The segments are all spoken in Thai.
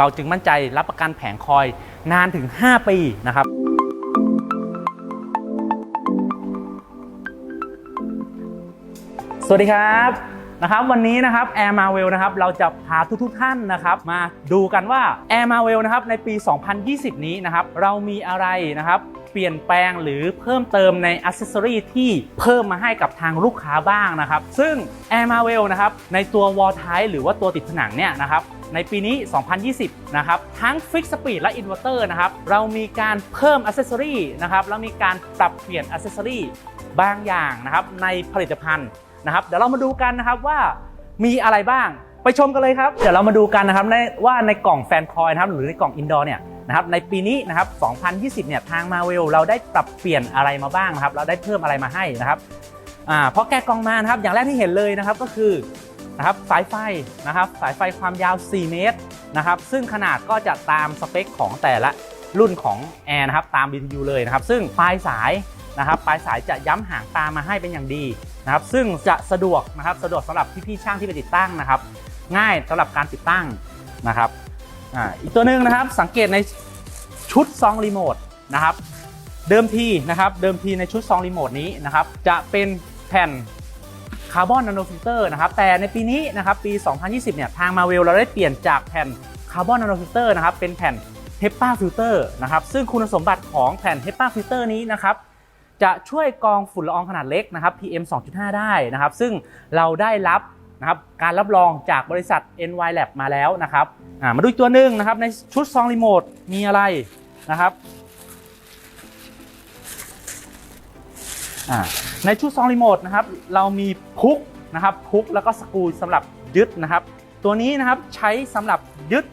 เราจึงมั่นใจรับประกันแผงคอยนานถึง 5 ปีนะครับ สวัสดีครับนะครับ วันนี้นะครับ Air Marvel นะครับเราจะพาทุกๆท่านนะครับมาดูกันว่า Air Marvel นะครับในปี 2020 นี้นะครับเรามีอะไรนะครับเปลี่ยนแปลงหรือเพิ่มเติมในอ c เซสซอรีที่เพิ่มมาให้กับทางลูกค้าบ้างนะครับ ซึ่ง Air Marvel นะครับในตัว Wall Type หรือว่าตัวติดผนังเนี่ยนะครับ ในปีนี้ 2020 นะครับ ทั้ง Fix Speed และ Inverter นะครับ เรามีการเพิ่มอ c เซสซอรีนะครับ แล้วมีการปรับเปลี่ยนอ c เซสซอรีบางอย่างนะครับ ในผลิตภัณฑ์นะครับ เดี๋ยวเรามาดูกันนะครับว่ามีอะไรบ้าง ไปชมกันเลยครับ เดี๋ยวเรามาดูกันนะครับในว่าในกล่องแฟนคอยนะครับ หรือในกล่องอินดอร์เนี่ยนะครับ ในปีนี้นะครับ 2020 เนี่ย ทาง Marvel เราได้ปรับเปลี่ยนอะไรมาบ้างนะครับ เราได้เพิ่มอะไรมาให้นะครับ อ่า พอแกะกล่องมานะครับ อย่างแรกที่เห็นเลยนะครับก็คือ นะครับสายไฟนะครับสายไฟความยาว 4 เมตรนะครับซึ่งขนาดก็จะตามสเปคของแต่ละรุ่นของแอร์นะครับตาม BTU เลยนะครับซึ่งปลายสายนะครับปลายสายจะย้ำหางตามมาให้เป็นอย่างดีนะครับซึ่งจะสะดวกนะครับสะดวกสำหรับพี่ๆช่างที่ไปติดตั้งนะครับ ง่ายสำหรับการติดตั้งนะครับออีกตัวหนึ่งนะครับสังเกตในชุดซองรีโมทนะครับเดิมทีนะครับเดิมทีในชุดซองรีโมทนี้นะครับจะเป็นแผ่นาร์บอนนาโนฟิลเตอร์นะครับแต่ในปีนี้นะครับปี 2020 เนี่ยทางมาเวลเราได้เปลี่ยนจากแผ่นคาร์บอนนาโนฟิลเตอร์นะครับเป็นแผ่นเฮป a าฟิลเตอร์นะครับซึ่งคุณสมบัติของแผ่นเฮป a าฟิลเตอร์นี้นะครับจะช่วยกรองฝุ่นละอองขนาดเล็กนะครับ PM 2.5 ได้นะครับ ซึ่งเราได้รับนะครับการรับรองจากบริษัท NY Lab มาแล้วนะครับมาดูอีกตัวหนึ่งนะครับในชุดซองรีโมทมีอะไรนะครับอ่า ในชุดซองรีโมทนะครับเรามีพุกนะครับพุกแล้วก็สกรูสำหรับยึดนะครับ ตัวนี้นะครับใช้สำหรับยึด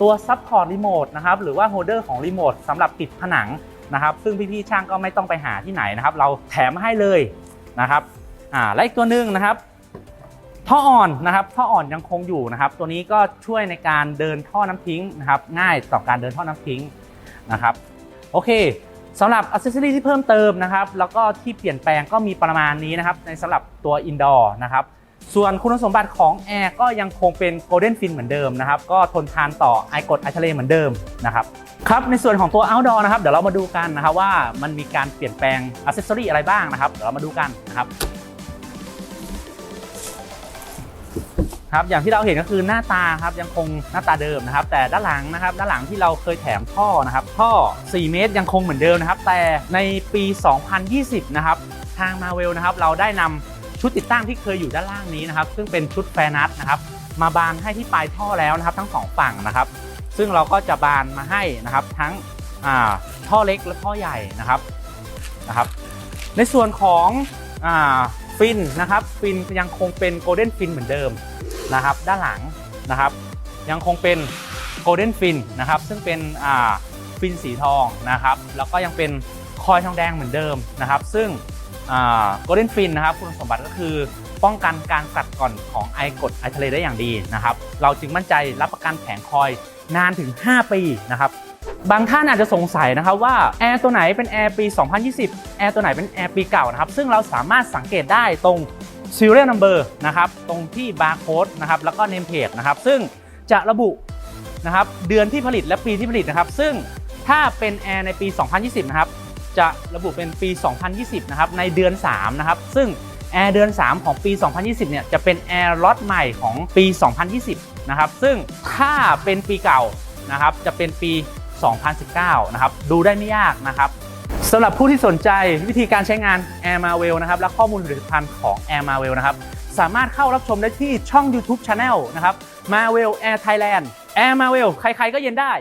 ตัวซับพอร์ตรีโมทนะครับหรือว่าโฮเดอร์ของรีโมทสำหรับติดผนังนะครับ ซึ่งพี่ๆช่างก็ไม่ต้องไปหาที่ไหนนะครับ เราแถมให้เลยนะครับอ่าและอีกตัวหนึ่งนะครับ ท่ออ่อนนะครับ ท่ออ่อนยังคงอยู่นะครับ ตัวนี้ก็ช่วยในการเดินท่อน้ำทิ้งนะครับ ง่ายต่อการเดินท่อน้ำทิ้งนะครับ โอเค สำหรับอ c เซสซอรีที่เพิ่มเติมนะครับ แล้วก็ที่เปลี่ยนแปลงก็มีประมาณนี้นะครับ ในสำหรับตัวอินดอร์นะครับ ส่วนคุณสมบัติของแอร์ก็ยังคงเป็นโกลเด้นฟินเหมือนเดิมนะครับ ก็ทนทานต่อไอกดไอทะเลเหมือนเดิมนะครับ ครับ ในส่วนของตัว outdoor นะครับ เดี๋ยวเรามาดูกันนะครับว่ามันมีการเปลี่ยนแปลงอ c เซสซอรีอะไรบ้างนะครับ เดี๋ยวเรามาดูกันนะครับ ครับอย่างที่เราเห็นก็คือหน้าตาครับยังคงหน้าตาเดิมนะครับ แต่ด้านหลังนะครับด้านหลังที่เราเคยแถมท่อนะครับท่อ 4 เมตรยังคงเหมือนเดิมนะครับ แต่ในปี 2020 นะครับทางมาเวลนะครับเราได้นำชุดติดตั้งที่เคยอยู่ด้านล่างนี้นะครับ ซึ่งเป็นชุดแฟนัทนะครับ มาบานให้ที่ปลายท่อแล้วนะครับ ทั้งสองฝั่งนะครับ ซึ่งเราก็จะบานมาให้นะครับ ทั้งท่อเล็กและท่อใหญ่นะครับนะครับ ในส่วนของอฟินนะครับฟินยังคงเป็นโกลเด้นฟินเหมือนเดิม นะครับด้านหลังนะครับ ยังคงเป็นโกลเด้นฟินนะครับซึ่งเป็นฟินสีทองนะครับแล้วก็ยังเป็นคอยทองแดงเหมือนเดิมนะครับ ซึ่งโกลเด้นฟินนะครับคุณสมบัติก็คือป้องกันการกัดก่อนของไอกดไอทะเลได้อย่างดีนะครับ เราจึงมั่นใจรับประกันแผงคอยนานถึง 5 ปีนะครับ บางท่านอาจจะสงสัยนะครับว่าแอร์ตัวไหนเป็นแอร์ปี 2020 แอร์ตัวไหนเป็นแอร์ปีเก่านะครับ ซึ่งเราสามารถสังเกตได้ตรง serial number นะครับตรงที่ barcode นะครับแล้วก็ name plate นะครับซึ่งจะระบุนะครับเดือนที่ผลิตและปีที่ผลิตนะครับ ซึ่งถ้าเป็นแอร์ในปี 2020 นะครับ จะระบุเป็นปี 2020 นะครับ ในเดือน 3 นะครับ ซึ่งแอร์เดือน 3 ของปี 2020 เนี่ย จะเป็นแอร์ล็อตใหม่ของปี 2020 นะครับ ซึ่งถ้าเป็นปีเก่านะครับ จะเป็นปี 2019 นะครับ ดูได้ไม่ยากนะครับ สำหรับผู้ที่สนใจวิธีการใช้งาน Air Marvel นะครับและข้อมูลผลิตภัณฑ์ของ Air Marvel นะครับสามารถเข้ารับชมได้ที่ช่อง YouTube Channel นะครับ Marvel Air Thailand Air Marvel ใครๆก็เย็นได้